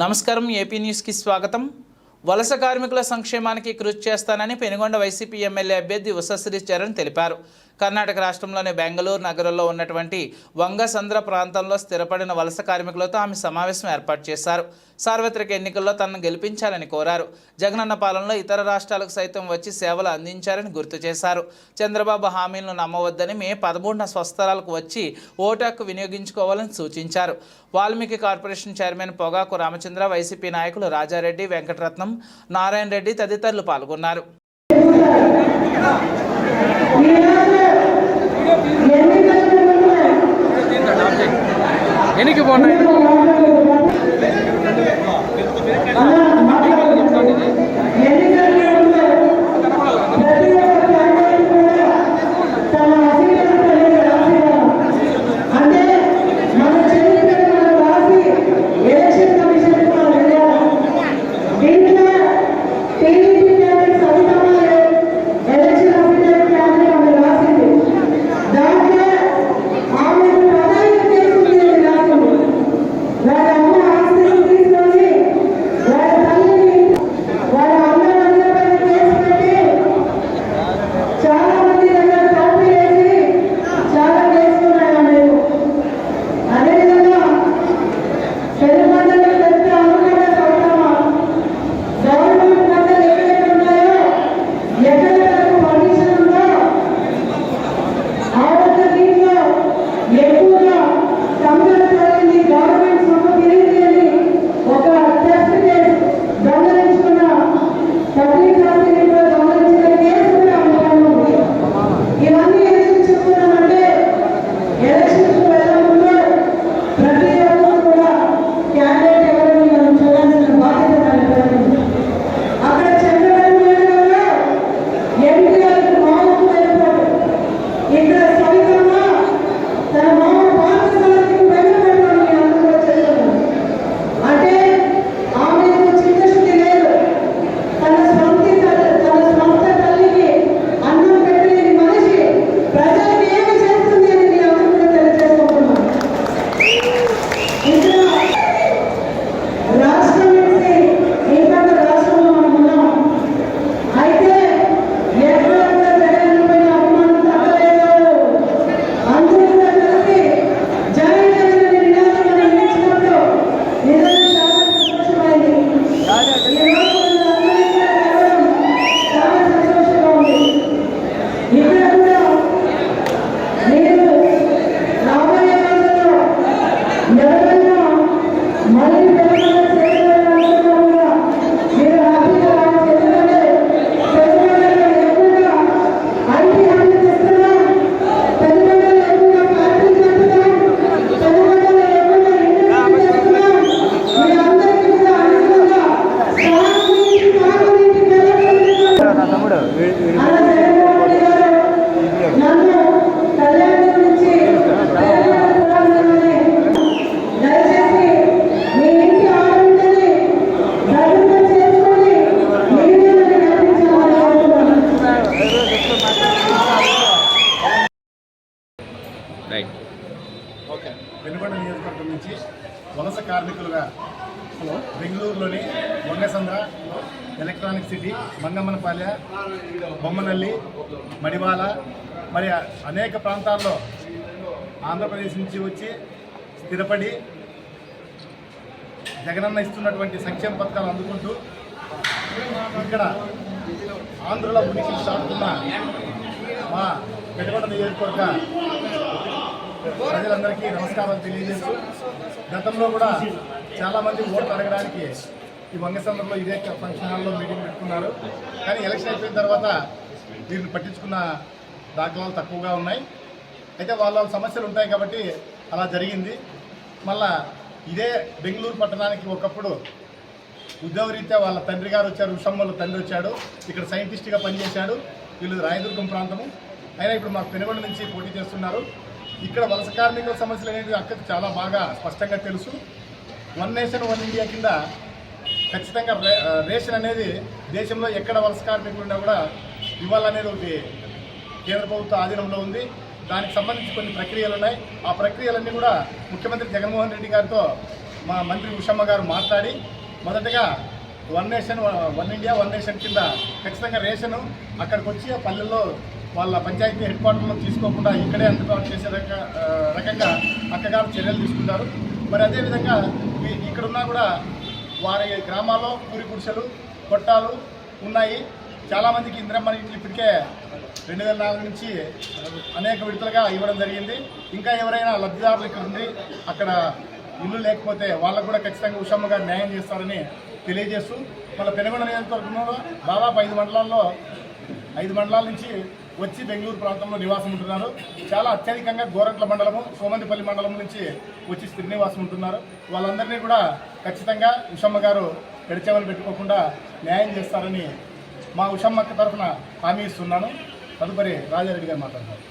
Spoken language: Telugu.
నమస్కారం ఏపీ న్యూస్కి స్వాగతం. వలస కార్మికుల సంక్షేమానికి కృషి చేస్తానని పెనుగొండ వైసీపీ ఎమ్మెల్యే అభ్యర్థి ఉషశ్రీ చరణ్ తెలిపారు. కర్ణాటక రాష్ట్రంలోని బెంగళూరు నగరంలో ఉన్నటువంటి వంగసంద్ర ప్రాంతంలో స్థిరపడిన వలస కార్మికులతో ఆమె సమావేశం ఏర్పాటు చేశారు. సార్వత్రిక ఎన్నికల్లో తనను గెలిపించాలని కోరారు. జగనన్న పాలనలో ఇతర రాష్ట్రాలకు సైతం వచ్చి సేవలు అందించారని గుర్తు చేశారు. చంద్రబాబు హామీలను నమ్మవద్దని మే పదమూడున స్వస్థలాలకు వచ్చి ఓటాకు వినియోగించుకోవాలని సూచించారు. వాల్మీకి కార్పొరేషన్ చైర్మన్ పొగాకు రామచంద్ర వైసీపీ నాయకులు రాజారెడ్డి వెంకటరత్నం నారాయణ రెడ్డి తదితరులు పాల్గొన్నారు. என்னைக்கு போனேன் ఎవరైనా వెనుగొండ నియోజకవర్గం నుంచి వలస కార్మికులుగా బెంగళూరులోని వంగసంద్ర ఎలక్ట్రానిక్ సిటీ మంగమ్మనపాలె బొమ్మనల్లి మడివాల మరి అనేక ప్రాంతాల్లో ఆంధ్రప్రదేశ్ నుంచి వచ్చి స్థిరపడి జగనన్న ఇస్తున్నటువంటి సంక్షేమ పథకాలు అందుకుంటూ ఇక్కడ ఆంధ్రలో ఉనికి సాగుతున్న మా పెట్టుబడి నియోజకవర్గ ప్రజలందరికీ నమస్కారాలు తెలియజేస్తూ గతంలో కూడా చాలామంది ఓట్లు అడగడానికి ఈ వంగసంద్రంలో ఇదే ఫంక్షన్ హాల్లో మీటింగ్ పెట్టుకున్నారు. కానీ ఎలక్షన్ అయిపోయిన తర్వాత వీరిని పట్టించుకున్న దాఖలాలు తక్కువగా ఉన్నాయి. అయితే వాళ్ళ సమస్యలు ఉంటాయి కాబట్టి అలా జరిగింది. మళ్ళా ఇదే బెంగళూరు పట్టణానికి ఒకప్పుడు ఉద్యోగరీత్యా వాళ్ళ తండ్రి గారు వచ్చారు ఉషమ్మల తండ్రి వచ్చాడు. ఇక్కడ సైంటిస్ట్గా పనిచేశాడు. వీళ్ళు రాయదుర్గం ప్రాంతము. అయినా ఇప్పుడు మా పెనుగొండ నుంచి పోటీ చేస్తున్నారు. ఇక్కడ వలస కార్మికుల సమస్యలు అనేవి అక్కడ చాలా బాగా స్పష్టంగా తెలుసు. వన్ నేషన్ వన్ ఇండియా కింద ఖచ్చితంగా రే- రేషన్ అనేది దేశంలో ఎక్కడ వలస కార్మికులు ఉన్నా కూడా ఇవ్వాలనేది ఒకటి కేంద్ర ప్రభుత్వ ఆధీనంలో ఉంది. దానికి సంబంధించి కొన్ని ప్రక్రియలు ఉన్నాయి. ఆ ప్రక్రియలన్నీ కూడా ముఖ్యమంత్రి జగన్మోహన్ రెడ్డి గారితో మా మంత్రి ఉషమ్మ గారు మాట్లాడి మొదటగా one nation one India one nation కింద ఖచ్చితంగా రేషను అక్కడికి వచ్చి ఆ పల్లెల్లో వాళ్ళ పంచాయతీ హెడ్ క్వార్టర్లో తీసుకోకుండా ఇక్కడే అందుబాటు చేసే రక రకంగా అక్కగారు చర్యలు తీసుకుంటారు. మరి అదేవిధంగా ఇక్కడున్నా కూడా వారి గ్రామాల్లో పూరి గుడిసెలు కొట్టాలు ఉన్నాయి. చాలామందికి ఇంద్రమ్మ ఇంట్లు ఇప్పటికే రెండు వేల నాలుగు నుంచి అనేక విడతలుగా ఇవ్వడం జరిగింది. ఇంకా ఎవరైనా లబ్ధిదారులు ఇక్కడ ఉండి అక్కడ ఇల్లు లేకపోతే వాళ్ళకు కూడా ఖచ్చితంగా ఉషమ్మగా న్యాయం చేస్తారని తెలియజేస్తూ మళ్ళీ పెనుగొండ నియోజకవర్గంలో దాదాపు ఐదు మండలాల్లో ఐదు మండలాల నుంచి వచ్చి బెంగళూరు ప్రాంతంలో నివాసం ఉంటున్నారు. చాలా అత్యధికంగా గోరంట్ల మండలము సోమందిపల్లి మండలం నుంచి వచ్చి స్థిర నివాసం ఉంటున్నారు. వాళ్ళందరినీ కూడా ఖచ్చితంగా ఉషమ్మ గారు పెడిచేమని పెట్టుకోకుండా న్యాయం చేస్తారని మా ఉషమ్మక్క తరఫున హామీ ఇస్తున్నాను. తదుపరి రాజారెడ్డి గారు మాట్లాడతారు.